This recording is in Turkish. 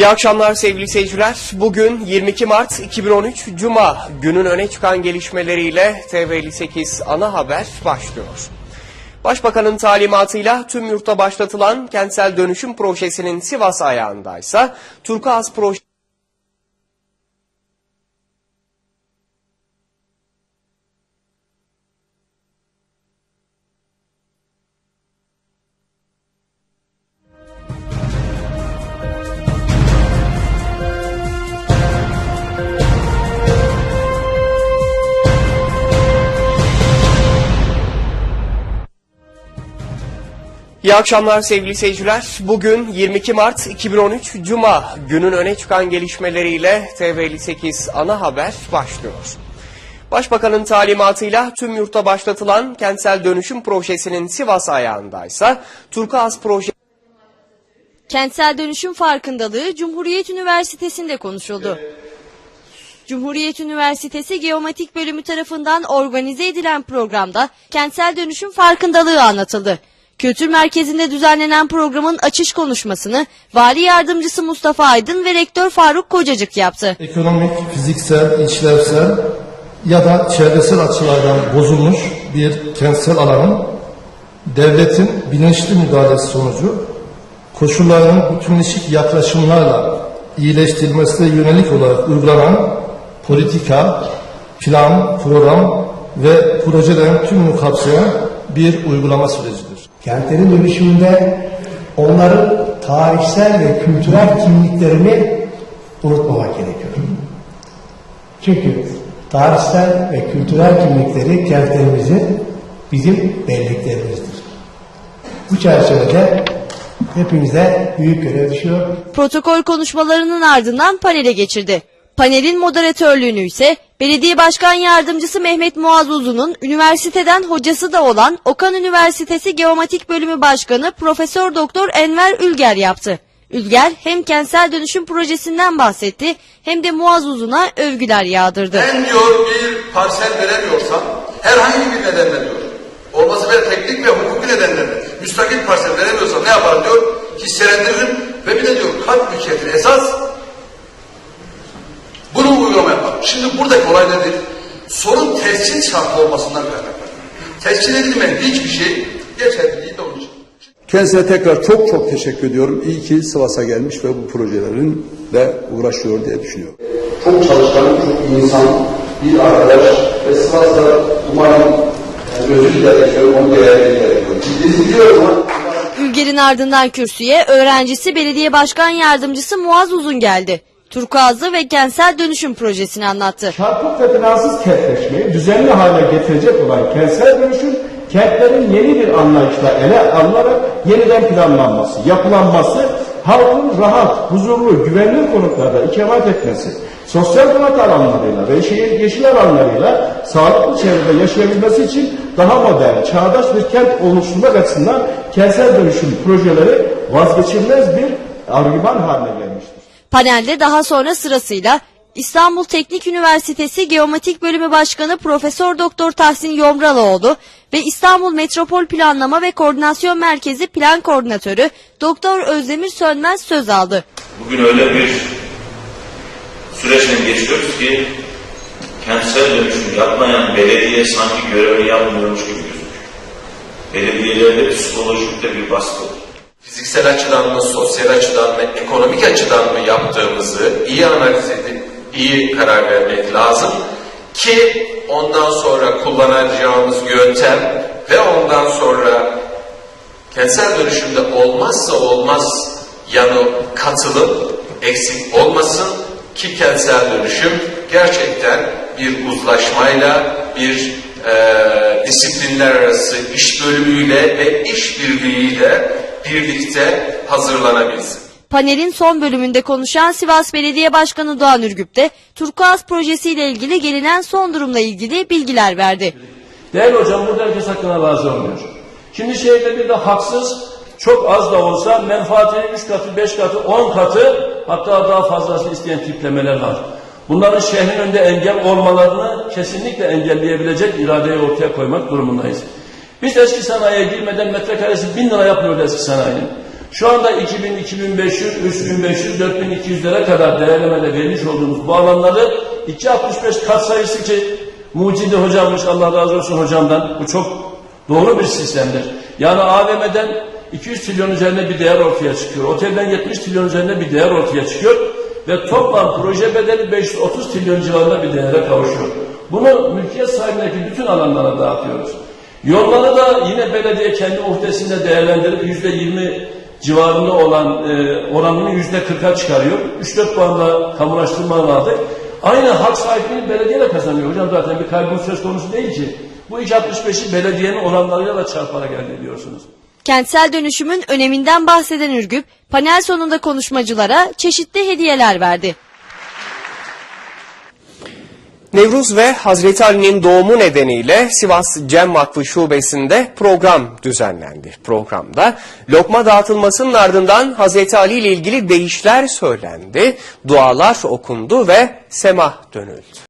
İyi akşamlar sevgili seyirciler. Bugün 22 Mart 2013 Cuma günün öne çıkan gelişmeleriyle TV58 ana haber başlıyor. Başbakanın talimatıyla tüm yurtta başlatılan kentsel dönüşüm projesinin Sivas ayağındaysa Turkuaz projesi İyi akşamlar sevgili seyirciler. Bugün 22 Mart 2013 Cuma günün öne çıkan gelişmeleriyle TV58 ana haber başlıyor. Başbakanın talimatıyla tüm yurtta başlatılan kentsel dönüşüm projesinin Sivas ayağındaysa Turkuaz projesi Kentsel dönüşüm farkındalığı Cumhuriyet Üniversitesi'nde konuşuldu. Cumhuriyet Üniversitesi Geometrik Bölümü tarafından organize edilen programda kentsel dönüşüm farkındalığı anlatıldı. Kültür Merkezi'nde düzenlenen programın açış konuşmasını Vali Yardımcısı Mustafa Aydın ve Rektör Faruk Kocacık yaptı. ekonomik, fiziksel, işlevsel ya da çevresel açılardan bozulmuş bir kentsel alanın devletin bilinçli müdahalesi sonucu koşullarının bütünleşik yaklaşımlarla iyileştirilmesine yönelik olarak uygulanan politika, plan, program ve projelerin tümünü kapsayan bir uygulama sürecidir. Kentlerin dönüşümünde onların tarihsel ve kültürel kimliklerini unutmamak gerekiyor. Çünkü tarihsel ve kültürel kimlikleri kentlerimizin bizim belleklerimizdir. Bu çerçevede hepimize büyük görev düşüyor. Protokol konuşmalarının ardından panele geçirdi. Panelin moderatörlüğünü ise Belediye Başkan Yardımcısı Mehmet Muaz Uzun'un üniversiteden hocası da olan Okan Üniversitesi Geometrik Bölümü Başkanı Profesör Doktor Enver Ülger yaptı. Ülger hem kentsel dönüşüm projesinden bahsetti hem de Muaz Uzun'a övgüler yağdırdı. Ben diyor bir parsel veremiyorsam herhangi bir nedenle diyor. Olması böyle teknik ve hukuki nedenlerle müstakil parsel veremiyorsam ne yaparım diyor. Hisselendiririm ve bir de diyor kat mülkiyetini esas. Şimdi buradaki olay nedir? Sorun tescil şartı olmasından kaynaklanıyor. Tescil edilmeyen hiçbir şey geçerli değil de onun için. Kendisine tekrar çok çok teşekkür ediyorum. İyi ki Sivas'a gelmiş ve bu projelerin de uğraşıyor diye düşünüyorum. çok çalışkan, çok iyi insan, bir arkadaş ve Sivas'ta umarım özür yaşıyor, onu değerli. Biz biliyoruz ama Ülger'in ardından kürsüye öğrencisi Belediye Başkan Yardımcısı Muaz Uzun geldi. Turkuazlı ve kentsel dönüşüm projesini anlattı. çarpık ve binasız kentleşmeyi düzenli hale getirecek olan kentsel dönüşüm kentlerin yeni bir anlayışla ele alınarak yeniden planlanması, yapılanması, halkın rahat, huzurlu, güvenli konutlarda ikamet etmesi, sosyal donat alanlarıyla ve şehir yeşil alanlarıyla sağlıklı çevrede yaşayabilmesi için daha modern, çağdaş bir kent oluşturmak açısından kentsel dönüşüm projeleri vazgeçilmez bir argüman haline gelmiştir. Panelde daha sonra sırasıyla İstanbul Teknik Üniversitesi Geometrik Bölümü Başkanı Profesör Doktor Tahsin Yomraloğlu ve İstanbul Metropol Planlama ve Koordinasyon Merkezi Plan Koordinatörü Doktor Özdemir Sönmez söz aldı. Bugün öyle bir süreçten geçiyoruz ki kentsel dönüşüm yapmayan belediye sanki görevini yapmıyormuş gibi gözüküyor. Belediyelerde psikolojik de bir baskı. Fiziksel açıdan mı, sosyal açıdan mı, ekonomik açıdan mı yaptığımızı iyi analiz edip iyi karar vermek lazım ki ondan sonra kullanacağımız yöntem ve ondan sonra kentsel dönüşümde olmazsa olmaz yanı katılım eksik olmasın ki kentsel dönüşüm gerçekten bir uzlaşmayla bir e, disiplinler arası iş bölümüyle ve işbirliğiyle birlikte hazırlanabilsin. Panelin son bölümünde konuşan Sivas Belediye Başkanı Doğan Ürgüp de Turkuaz projesiyle ilgili gelinen son durumla ilgili bilgiler verdi. Değerli hocam burada herkes hakkına razı olmuyor. Şimdi şehirde bir de haksız çok az da olsa menfaatinin 3 katı, 5 katı, 10 katı hatta daha fazlasını isteyen tiplemeler var. Bunların şehrin önünde engel olmalarını kesinlikle engelleyebilecek iradeyi ortaya koymak durumundayız. Biz eski sanayiye girmeden metrekaresi bin lira yapmıyordu eski sanayinin. Şu anda 2000, 2500, 3500, 4200'lere kadar değerlemede vermiş olduğumuz bu alanları 265 kat sayısı ki Mucidi hocammış Allah razı olsun hocamdan. Bu çok doğru bir sistemdir. Yani AVM'den 200 trilyon üzerine bir değer ortaya çıkıyor. Otelden 70 trilyon üzerine bir değer ortaya çıkıyor. Ve toplam proje bedeli 530 trilyon civarında bir değere kavuşuyor. Bunu mülkiyet sahibindeki bütün alanlara dağıtıyoruz. Yolları da yine belediye kendi uhdesinde değerlendirip yüzde yirmi civarında olan e, oranını yüzde kırka çıkarıyor. 3-4 puanla kamulaştırma aldık. Aynı hak sahipliğini belediye de kazanıyor. Hocam zaten bir kaybın söz konusu değil ki. Bu 265'i belediyenin oranlarıyla da çarparak elde ediyorsunuz. Kentsel dönüşümün öneminden bahseden Ürgüp, panel sonunda konuşmacılara çeşitli hediyeler verdi. Nevruz ve Hazreti Ali'nin doğumu nedeniyle Sivas Cem Vakfı Şubesi'nde program düzenlendi. Programda lokma dağıtılmasının ardından Hazreti Ali ile ilgili deyişler söylendi, dualar okundu ve semah dönüldü.